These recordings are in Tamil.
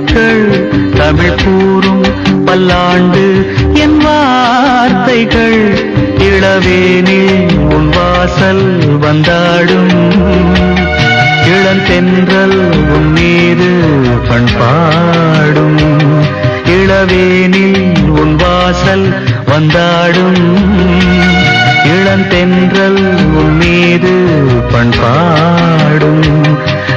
வாழ்த்துக்கள் தமிழ் கூறும் பல்லாண்டு என் வார்த்தைகள் இளவேனில் உன் வாசல் வந்தாடும். இளந்தென்றல் உன் மீது பண்பாடும் இளவேனில் உன் வாசல் வந்தாடும். இளந்தென்றல் உன் மீது பண்பாடும்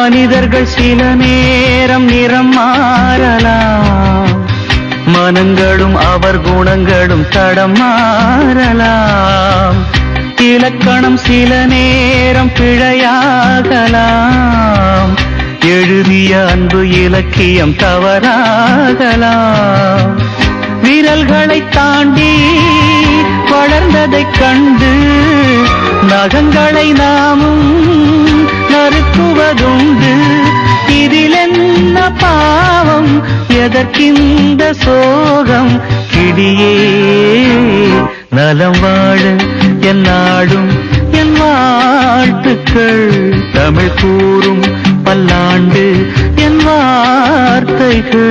மனிதர்கள் சில நேரம் நிறம் மாறலாம். மனங்களும் அவர் குணங்களும் தடம் மாறலாம். இலக்கணம் சில நேரம் பிழையாகலாம். எழுதிய அன்பு இலக்கியம் தவறாகலாம். விரல்களை தாண்டி வளர்ந்ததைக் கண்டு நகங்களை நாமும் மறுக்குவதுண்டு இதில் என்ன பாவம்? எதற்கிந்த சோகம்? கிடியே நலம் வாழ என் நாடும் என் வாழ்த்துக்கள். தமிழ் கூறும் பல்லாண்டு என் வார்த்தைகள்.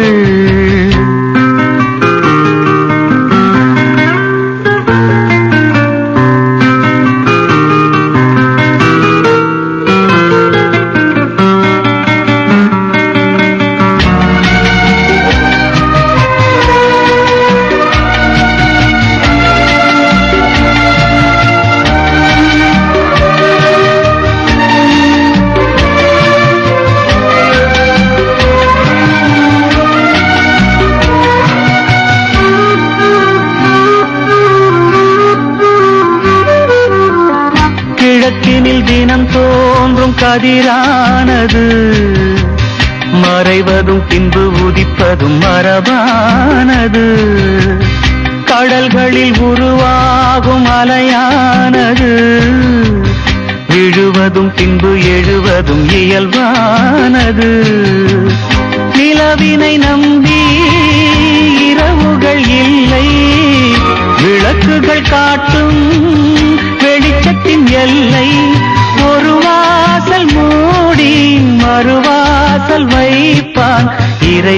கிழக்கினில் தினம் தோன்றும் கதிரானது. மறைவதும் பின்பு உதிப்பதும் மரபானது. கடல்களில் உருவாகும் அலையானது விழுவதும் பின்பு எழுவதும் இயல்பானது. நிலவினை நம்பி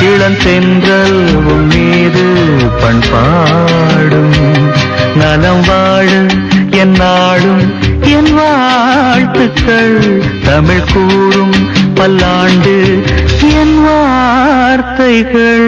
இளந்தென்றல் உன் மீது பண்பாடும். நலம் வாழு என் நாடும் என் வாழ்த்துக்கள். தமிழ் கூறும் பல்லாண்டு என் வார்த்தைகள்.